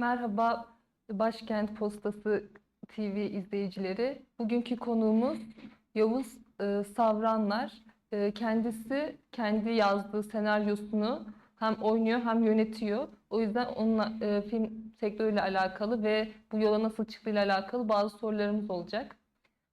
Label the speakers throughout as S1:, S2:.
S1: Merhaba Başkent Postası TV izleyicileri. Bugünkü konuğumuz Yavuz e, Savranlar. E, kendisi kendi yazdığı senaryosunu hem oynuyor hem yönetiyor. O yüzden onunla e, film sektörüyle alakalı ve bu yola nasıl çıktığıyla alakalı bazı sorularımız olacak.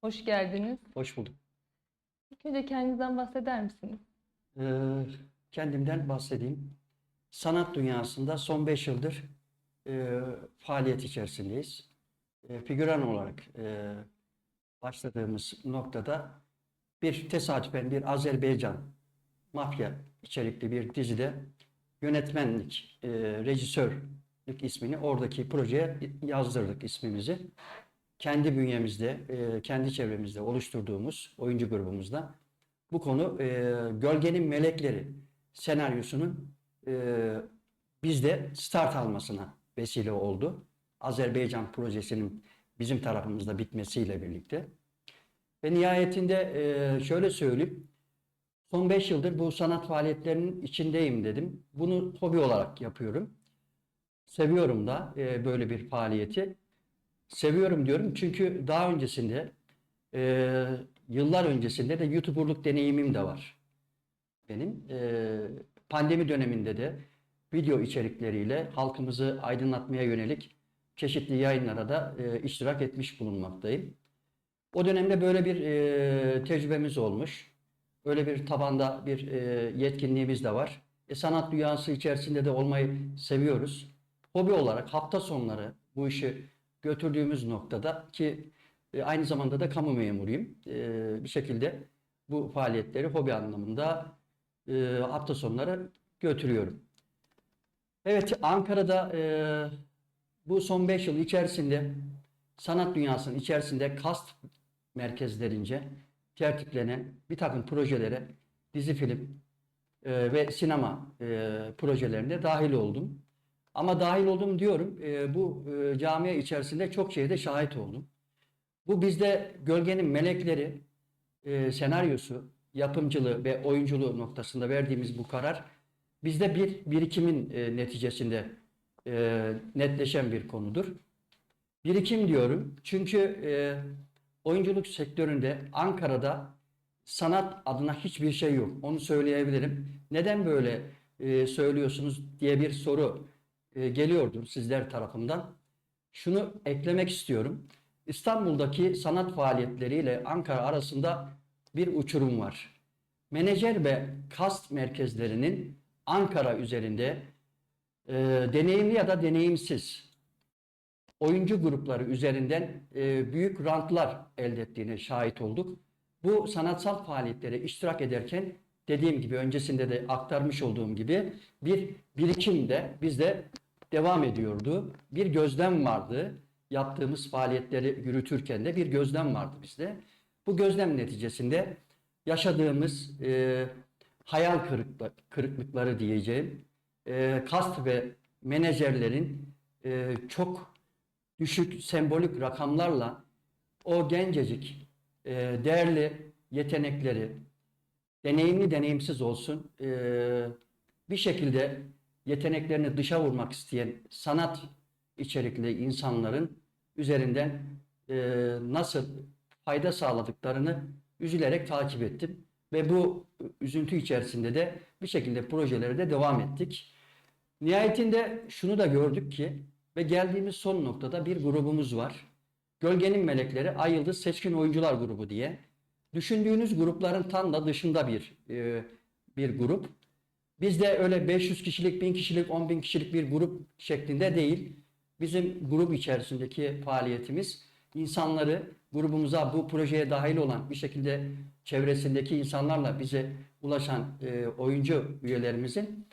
S1: Hoş geldiniz.
S2: Hoş bulduk.
S1: İlk önce kendinizden bahseder misiniz?
S2: Ee, kendimden bahsedeyim. Sanat dünyasında son 5 yıldır e, faaliyet içerisindeyiz. E, figüran olarak e, başladığımız noktada bir tesadüfen bir Azerbaycan mafya içerikli bir dizide yönetmenlik, e, rejisörlük ismini oradaki projeye yazdırdık ismimizi. Kendi bünyemizde, e, kendi çevremizde oluşturduğumuz oyuncu grubumuzda bu konu e, Gölgenin Melekleri senaryosunun e, bizde start almasına vesile oldu. Azerbaycan projesinin bizim tarafımızda bitmesiyle birlikte. Ve nihayetinde e, şöyle söyleyeyim. Son 5 yıldır bu sanat faaliyetlerinin içindeyim dedim. Bunu hobi olarak yapıyorum. Seviyorum da e, böyle bir faaliyeti. Seviyorum diyorum çünkü daha öncesinde e, yıllar öncesinde de YouTuber'luk deneyimim de var. Benim pandemi döneminde de video içerikleriyle halkımızı aydınlatmaya yönelik çeşitli yayınlara da e, iştirak etmiş bulunmaktayım. O dönemde böyle bir e, tecrübemiz olmuş. Öyle bir tabanda bir e, yetkinliğimiz de var. E, sanat dünyası içerisinde de olmayı seviyoruz. Hobi olarak hafta sonları bu işi götürdüğümüz noktada ki e, aynı zamanda da kamu memuruyum. E, bir şekilde bu faaliyetleri hobi anlamında e, hafta sonları götürüyorum. Evet Ankara'da e, bu son 5 yıl içerisinde sanat dünyasının içerisinde kast merkezlerince tertiplenen bir takım projelere dizi film e, ve sinema e, projelerine dahil oldum. Ama dahil oldum diyorum e, bu e, camia içerisinde çok şeye de şahit oldum. Bu bizde Gölgenin Melekleri e, senaryosu, yapımcılığı ve oyunculuğu noktasında verdiğimiz bu karar bizde bir birikimin e, neticesinde e, netleşen bir konudur. Birikim diyorum çünkü e, oyunculuk sektöründe Ankara'da sanat adına hiçbir şey yok. Onu söyleyebilirim. Neden böyle e, söylüyorsunuz diye bir soru e, geliyordur sizler tarafından. Şunu eklemek istiyorum. İstanbul'daki sanat faaliyetleriyle Ankara arasında bir uçurum var. Menajer ve kast merkezlerinin Ankara üzerinde e, deneyimli ya da deneyimsiz oyuncu grupları üzerinden e, büyük rantlar elde ettiğine şahit olduk. Bu sanatsal faaliyetlere iştirak ederken dediğim gibi öncesinde de aktarmış olduğum gibi bir birikim de bizde devam ediyordu. Bir gözlem vardı. Yaptığımız faaliyetleri yürütürken de bir gözlem vardı bizde. Bu gözlem neticesinde yaşadığımız e, hayal kırıklık, kırıklıkları diyeceğim, e, kast ve menajerlerin e, çok düşük sembolik rakamlarla o gencecik e, değerli yetenekleri deneyimli deneyimsiz olsun e, bir şekilde yeteneklerini dışa vurmak isteyen sanat içerikli insanların üzerinden e, nasıl fayda sağladıklarını üzülerek takip ettim. Ve bu üzüntü içerisinde de bir şekilde projelere de devam ettik. Nihayetinde şunu da gördük ki ve geldiğimiz son noktada bir grubumuz var. Gölgenin Melekleri Ay Yıldız Seçkin Oyuncular Grubu diye. Düşündüğünüz grupların tam da dışında bir e, bir grup. Biz de öyle 500 kişilik, 1000 kişilik, 10 bin kişilik bir grup şeklinde değil. Bizim grup içerisindeki faaliyetimiz insanları grubumuza bu projeye dahil olan bir şekilde çevresindeki insanlarla bize ulaşan e, oyuncu üyelerimizin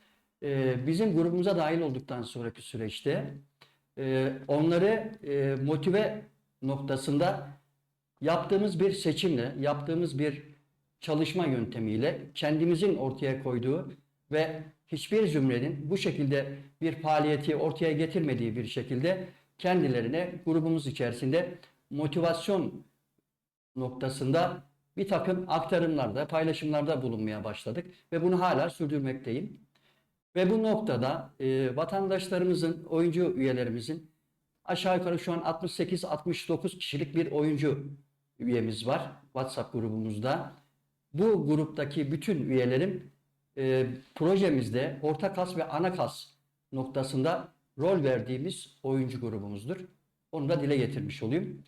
S2: e, bizim grubumuza dahil olduktan sonraki süreçte e, onları e, motive noktasında yaptığımız bir seçimle, yaptığımız bir çalışma yöntemiyle kendimizin ortaya koyduğu ve hiçbir zümrenin bu şekilde bir faaliyeti ortaya getirmediği bir şekilde kendilerine grubumuz içerisinde motivasyon noktasında bir takım aktarımlarda, paylaşımlarda bulunmaya başladık ve bunu hala sürdürmekteyim. Ve bu noktada e, vatandaşlarımızın, oyuncu üyelerimizin aşağı yukarı şu an 68-69 kişilik bir oyuncu üyemiz var WhatsApp grubumuzda. Bu gruptaki bütün üyelerim e, projemizde orta kas ve ana kas noktasında rol verdiğimiz oyuncu grubumuzdur. Onu da dile getirmiş olayım.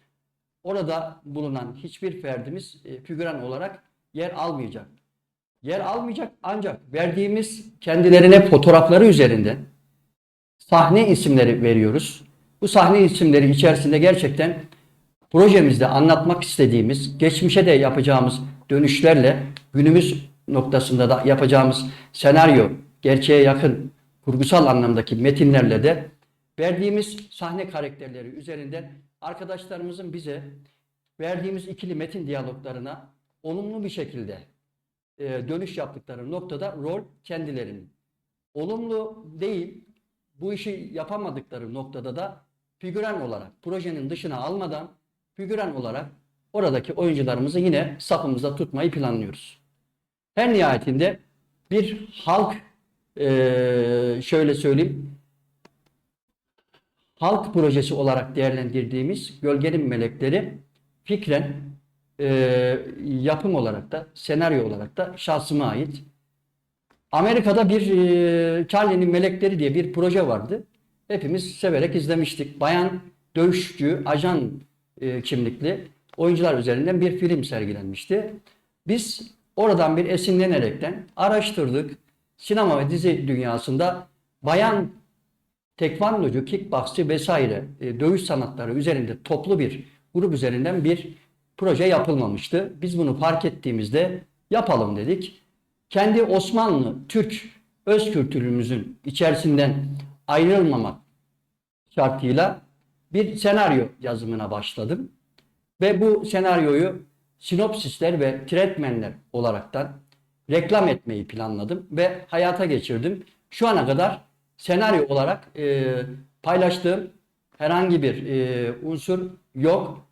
S2: Orada bulunan hiçbir ferdimiz e, figüran olarak yer almayacak. Yer almayacak ancak verdiğimiz kendilerine fotoğrafları üzerinden sahne isimleri veriyoruz. Bu sahne isimleri içerisinde gerçekten projemizde anlatmak istediğimiz, geçmişe de yapacağımız dönüşlerle günümüz noktasında da yapacağımız senaryo, gerçeğe yakın kurgusal anlamdaki metinlerle de verdiğimiz sahne karakterleri üzerinden arkadaşlarımızın bize verdiğimiz ikili metin diyaloglarına olumlu bir şekilde e, dönüş yaptıkları noktada rol kendilerinin. Olumlu değil, bu işi yapamadıkları noktada da figüran olarak, projenin dışına almadan figüran olarak oradaki oyuncularımızı yine safımızda tutmayı planlıyoruz. Her nihayetinde bir halk eee, şöyle söyleyeyim halk projesi olarak değerlendirdiğimiz Gölgenin Melekleri fikren eee, yapım olarak da senaryo olarak da şahsıma ait. Amerika'da bir eee Charlie'nin Melekleri diye bir proje vardı. Hepimiz severek izlemiştik. Bayan dövüşçü, ajan eee, kimlikli oyuncular üzerinden bir film sergilenmişti. Biz oradan bir esinlenerekten araştırdık. Sinema ve dizi dünyasında bayan tekvandocu, kickboksçı vesaire e, dövüş sanatları üzerinde toplu bir grup üzerinden bir proje yapılmamıştı. Biz bunu fark ettiğimizde yapalım dedik. Kendi Osmanlı, Türk öz kültürümüzün içerisinden ayrılmamak şartıyla bir senaryo yazımına başladım. Ve bu senaryoyu sinopsisler ve tretmenler olaraktan reklam etmeyi planladım ve hayata geçirdim. Şu ana kadar senaryo olarak e, paylaştığım herhangi bir e, unsur yok.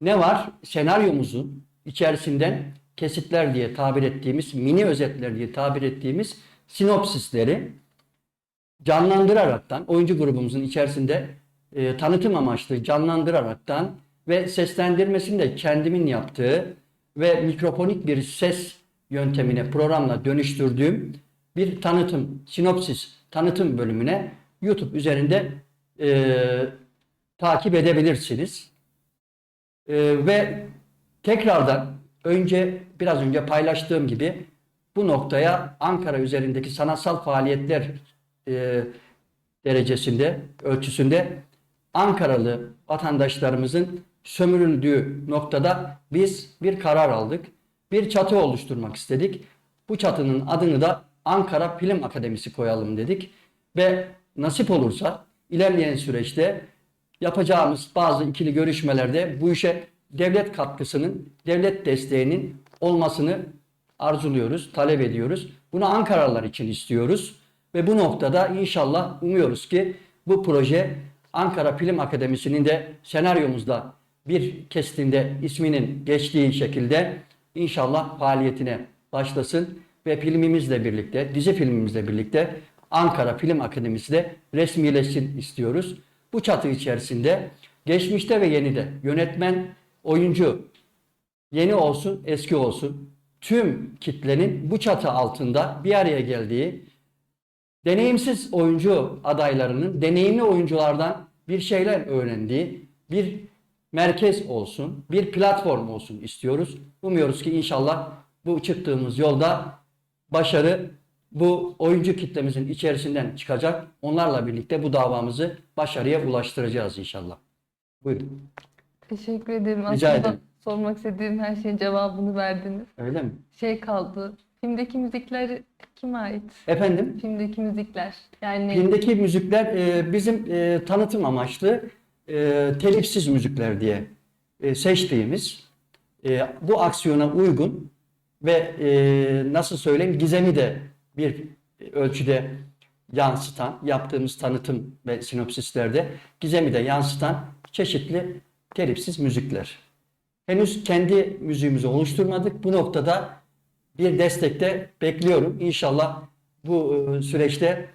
S2: Ne var? Senaryomuzun içerisinden kesitler diye tabir ettiğimiz, mini özetler diye tabir ettiğimiz sinopsisleri canlandıraraktan, oyuncu grubumuzun içerisinde e, tanıtım amaçlı canlandıraraktan ve seslendirmesini de kendimin yaptığı ve mikrofonik bir ses yöntemine programla dönüştürdüğüm bir tanıtım, sinopsis tanıtım bölümüne YouTube üzerinde e, takip edebilirsiniz. E, ve tekrardan önce biraz önce paylaştığım gibi bu noktaya Ankara üzerindeki sanatsal faaliyetler e, derecesinde, ölçüsünde Ankaralı vatandaşlarımızın sömürüldüğü noktada biz bir karar aldık. Bir çatı oluşturmak istedik. Bu çatının adını da Ankara Film Akademisi koyalım dedik. Ve nasip olursa ilerleyen süreçte yapacağımız bazı ikili görüşmelerde bu işe devlet katkısının, devlet desteğinin olmasını arzuluyoruz, talep ediyoruz. Bunu Ankaralılar için istiyoruz. Ve bu noktada inşallah umuyoruz ki bu proje Ankara Film Akademisi'nin de senaryomuzda bir kesitinde isminin geçtiği şekilde inşallah faaliyetine başlasın ve filmimizle birlikte, dizi filmimizle birlikte Ankara Film Akademisi de resmileşsin istiyoruz. Bu çatı içerisinde geçmişte ve yenide yönetmen, oyuncu, yeni olsun, eski olsun tüm kitlenin bu çatı altında bir araya geldiği deneyimsiz oyuncu adaylarının deneyimli oyunculardan bir şeyler öğrendiği bir merkez olsun, bir platform olsun istiyoruz. Umuyoruz ki inşallah bu çıktığımız yolda başarı bu oyuncu kitlemizin içerisinden çıkacak. Onlarla birlikte bu davamızı başarıya ulaştıracağız inşallah. Buyurun.
S1: Teşekkür ederim.
S2: Rica
S1: Aslında
S2: ederim.
S1: sormak istediğim her şeyin cevabını verdiniz.
S2: Öyle mi?
S1: Şey kaldı. Filmdeki müzikler kime ait?
S2: Efendim?
S1: Filmdeki müzikler. Yani
S2: Filmdeki müzikler e, bizim e, tanıtım amaçlı e, telifsiz müzikler diye e, seçtiğimiz e, bu aksiyona uygun ve e, nasıl söyleyeyim gizemi de bir ölçüde yansıtan yaptığımız tanıtım ve sinopsislerde gizemi de yansıtan çeşitli telifsiz müzikler. Henüz kendi müziğimizi oluşturmadık. Bu noktada bir destekte bekliyorum. İnşallah bu e, süreçte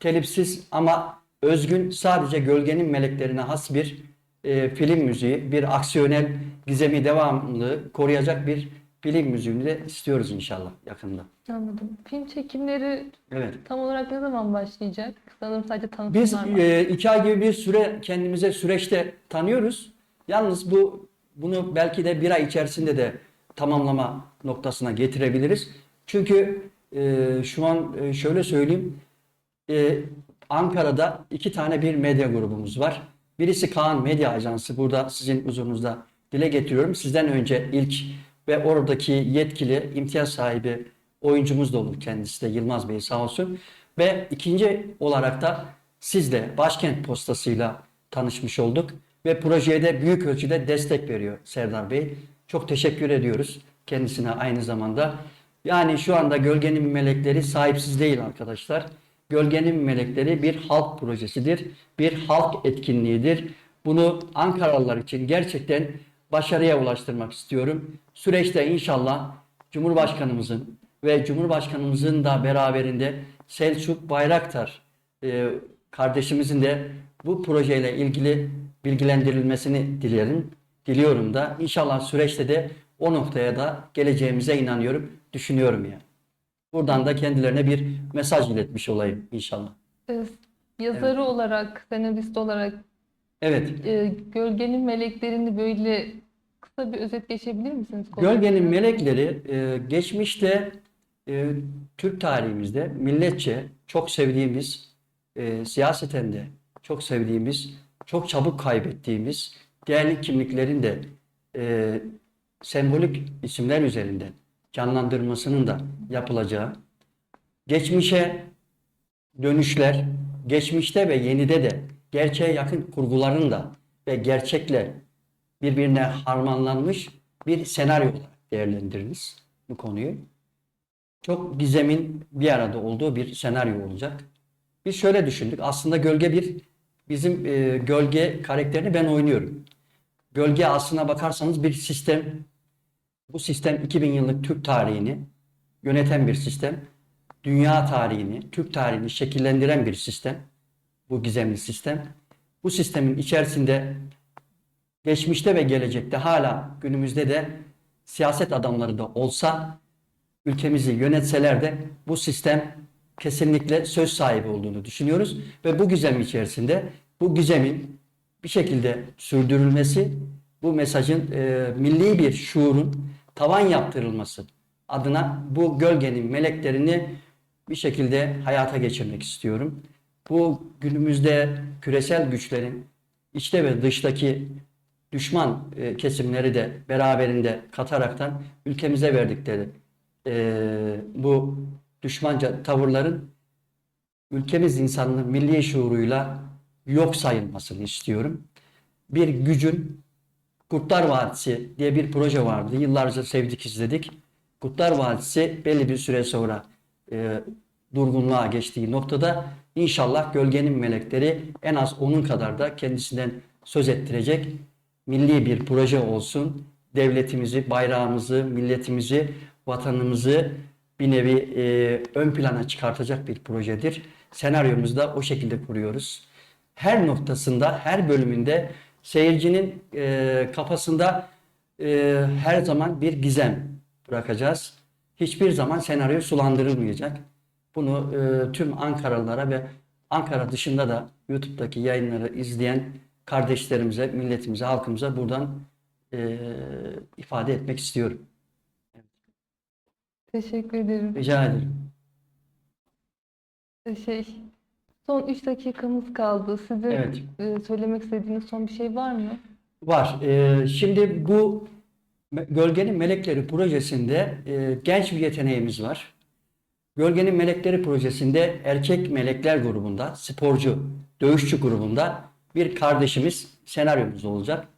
S2: telifsiz ama özgün sadece gölgenin meleklerine has bir e, film müziği, bir aksiyonel gizemi devamlı koruyacak bir film müziğini de istiyoruz inşallah yakında.
S1: Anladım. Film çekimleri
S2: Evet.
S1: tam olarak ne zaman başlayacak? Sanırım sadece tanıtımlar
S2: Biz
S1: var.
S2: e, iki ay gibi bir süre kendimize süreçte tanıyoruz. Yalnız bu bunu belki de bir ay içerisinde de tamamlama noktasına getirebiliriz. Çünkü e, şu an e, şöyle söyleyeyim. E, Ankara'da iki tane bir medya grubumuz var. Birisi Kaan Medya Ajansı. Burada sizin huzurunuzda dile getiriyorum. Sizden önce ilk ve oradaki yetkili imtiyaz sahibi oyuncumuz da olur kendisi de Yılmaz Bey sağ olsun. Ve ikinci olarak da sizle Başkent Postası'yla tanışmış olduk. Ve projeye de büyük ölçüde destek veriyor Serdar Bey. Çok teşekkür ediyoruz kendisine aynı zamanda. Yani şu anda Gölgenin Melekleri sahipsiz değil arkadaşlar. Gölgenin Melekleri bir halk projesidir, bir halk etkinliğidir. Bunu Ankaralılar için gerçekten başarıya ulaştırmak istiyorum. Süreçte inşallah Cumhurbaşkanımızın ve Cumhurbaşkanımızın da beraberinde Selçuk Bayraktar e, kardeşimizin de bu projeyle ilgili bilgilendirilmesini dilerim. Diliyorum da inşallah süreçte de o noktaya da geleceğimize inanıyorum, düşünüyorum yani. Buradan da kendilerine bir mesaj iletmiş olayım inşallah.
S1: E, yazarı olarak, senarist olarak
S2: Evet,
S1: e, Gölgenin Meleklerini böyle kısa bir özet geçebilir misiniz?
S2: Gölgenin Melekleri e, geçmişte e, Türk tarihimizde milletçe çok sevdiğimiz, e, siyaseten de çok sevdiğimiz, çok çabuk kaybettiğimiz değerli kimliklerin de e, sembolik isimler üzerinden canlandırmasının da yapılacağı, geçmişe dönüşler, geçmişte ve yenide de gerçeğe yakın kurguların da ve gerçekle birbirine harmanlanmış bir senaryo olarak değerlendiririz bu konuyu. Çok gizemin bir arada olduğu bir senaryo olacak. Biz şöyle düşündük. Aslında gölge bir bizim e, gölge karakterini ben oynuyorum. Gölge aslına bakarsanız bir sistem. Bu sistem 2000 yıllık Türk tarihini yöneten bir sistem. Dünya tarihini, Türk tarihini şekillendiren bir sistem. Bu gizemli sistem. Bu sistemin içerisinde geçmişte ve gelecekte hala günümüzde de siyaset adamları da olsa ülkemizi yönetseler de bu sistem kesinlikle söz sahibi olduğunu düşünüyoruz ve bu gizem içerisinde bu gizemin bir şekilde sürdürülmesi, bu mesajın e, milli bir şuurun tavan yaptırılması adına bu gölgenin meleklerini bir şekilde hayata geçirmek istiyorum. Bu günümüzde küresel güçlerin içte ve dıştaki düşman e, kesimleri de beraberinde kataraktan ülkemize verdikleri e, bu düşmanca tavırların ülkemiz insanının milli şuuruyla yok sayılmasını istiyorum. Bir gücün Kurtlar Vadisi diye bir proje vardı. Yıllarca sevdik izledik. Kurtlar Vadisi belli bir süre sonra e, durgunluğa geçtiği noktada inşallah gölgenin melekleri en az onun kadar da kendisinden söz ettirecek milli bir proje olsun. Devletimizi, bayrağımızı, milletimizi, vatanımızı bir nevi e, ön plana çıkartacak bir projedir. Senaryomuzu da o şekilde kuruyoruz. Her noktasında, her bölümünde seyircinin e, kafasında e, her zaman bir gizem bırakacağız. Hiçbir zaman senaryo sulandırılmayacak. Bunu e, tüm Ankaralılara ve Ankara dışında da YouTube'daki yayınları izleyen kardeşlerimize, milletimize, halkımıza buradan e, ifade etmek istiyorum.
S1: Teşekkür ederim.
S2: Rica ederim.
S1: E, Şey, son 3 dakikamız kaldı. Sizin
S2: Evet.
S1: e, söylemek istediğiniz son bir şey var mı?
S2: Var. E, şimdi bu Me- Gölgenin Melekleri projesinde e, genç bir yeteneğimiz var. Gölgenin Melekleri projesinde erkek melekler grubunda, sporcu, dövüşçü grubunda bir kardeşimiz senaryomuz olacak.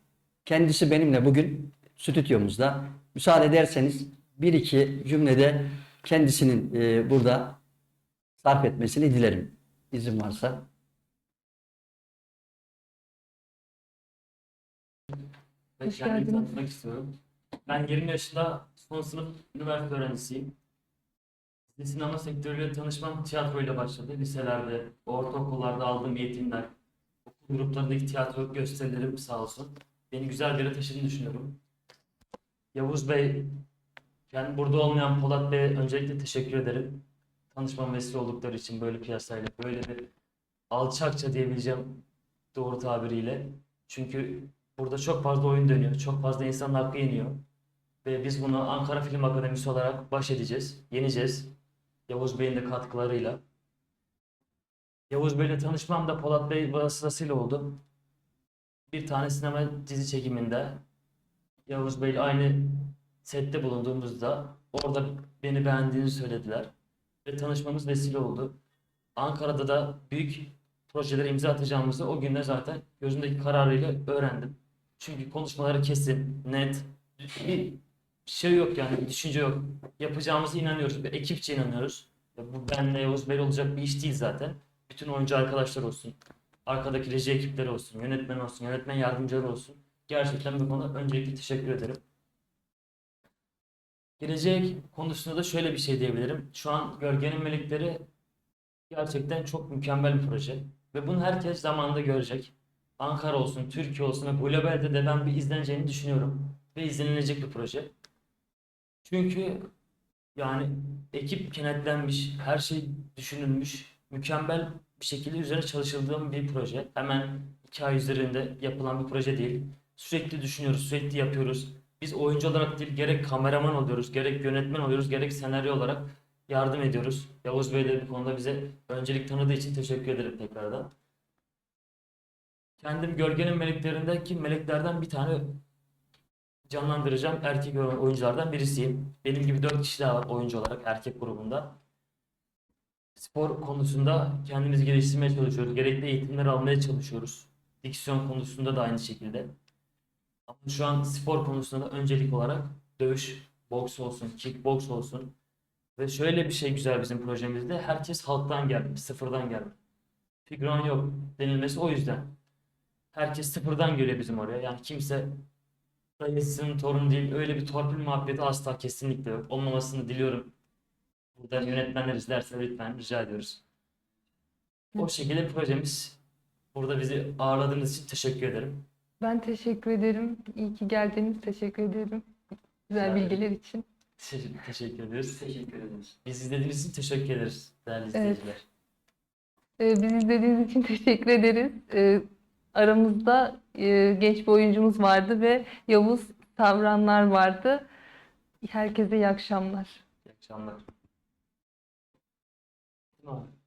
S2: Kendisi benimle bugün stüdyomuzda. Müsaade ederseniz bir iki cümlede kendisinin e, burada sarf etmesini dilerim. İzin varsa.
S3: Ben
S1: Hoş geldiniz.
S3: tanıtmak istiyorum. Ben 20 yaşında son sınıf üniversite öğrencisiyim. Sinema sektörüyle tanışmam tiyatroyla başladı. Liselerde, ortaokullarda aldığım eğitimler, gruplarındaki tiyatro gösterilerim sağ olsun. Beni güzel bir yere taşıdığını düşünüyorum. Yavuz Bey, yani burada olmayan Polat Bey'e öncelikle teşekkür ederim. Tanışmam vesile oldukları için böyle piyasayla, böyle bir alçakça diyebileceğim doğru tabiriyle. Çünkü burada çok fazla oyun dönüyor, çok fazla insanın hakkı yeniyor. Ve biz bunu Ankara Film Akademisi olarak baş edeceğiz, yeneceğiz. Yavuz Bey'in de katkılarıyla. Yavuz Bey'le tanışmam da Polat Bey vasıtasıyla oldu. Bir tane sinema dizi çekiminde Yavuz Bey'le aynı sette bulunduğumuzda orada beni beğendiğini söylediler. Ve tanışmamız vesile oldu. Ankara'da da büyük projelere imza atacağımızı o günde zaten gözümdeki kararıyla öğrendim. Çünkü konuşmaları kesin, net, bir şey yok yani, bir düşünce yok. Yapacağımıza inanıyoruz ve ekipçe inanıyoruz. Bu benle Yavuz Bey olacak bir iş değil zaten. Bütün oyuncu arkadaşlar olsun, arkadaki reji ekipleri olsun, yönetmen olsun, yönetmen yardımcıları olsun. Gerçekten bu konuda öncelikle teşekkür ederim. Gelecek konusunda da şöyle bir şey diyebilirim. Şu an Gölgenin Melikleri gerçekten çok mükemmel bir proje. Ve bunu herkes zamanında görecek. Ankara olsun, Türkiye olsun globalde de ben bir izleneceğini düşünüyorum. Ve izlenilecek bir proje. Çünkü yani ekip kenetlenmiş, her şey düşünülmüş, mükemmel bir şekilde üzerine çalışıldığım bir proje. Hemen iki ay üzerinde yapılan bir proje değil. Sürekli düşünüyoruz, sürekli yapıyoruz. Biz oyuncu olarak değil, gerek kameraman oluyoruz, gerek yönetmen oluyoruz, gerek senaryo olarak yardım ediyoruz. Yavuz Bey de bu konuda bize öncelik tanıdığı için teşekkür ederim tekrardan. Kendim Gölgenin Meleklerindeki meleklerden bir tane canlandıracağım erkek oyunculardan birisiyim. Benim gibi dört kişi daha var oyuncu olarak erkek grubunda. Spor konusunda kendimizi geliştirmeye çalışıyoruz. Gerekli eğitimler almaya çalışıyoruz. Diksiyon konusunda da aynı şekilde. Ama şu an spor konusunda da öncelik olarak dövüş, boks olsun, kickboks olsun. Ve şöyle bir şey güzel bizim projemizde. Herkes halktan geldi, sıfırdan geldi. Figüran yok denilmesi o yüzden. Herkes sıfırdan geliyor bizim oraya. Yani kimse dayısının torunu değil. Öyle bir torpil muhabbeti asla kesinlikle yok. Olmamasını diliyorum. Burada yönetmenler izlerse lütfen rica ediyoruz. O şekilde projemiz. Burada bizi ağırladığınız için teşekkür ederim.
S1: Ben teşekkür ederim. İyi ki geldiniz. Teşekkür ederim. Güzel
S3: Rica ederim.
S1: bilgiler için.
S3: Teşekkür, teşekkür ederiz.
S2: Teşekkür ederiz.
S3: Biz izlediğiniz için teşekkür ederiz değerli
S1: Evet.
S3: izleyiciler.
S1: Ee, bizi izlediğiniz için teşekkür ederiz. Ee, aramızda e, genç bir oyuncumuz vardı ve Yavuz Savranlar vardı. Herkese iyi akşamlar.
S3: İyi akşamlar. Não.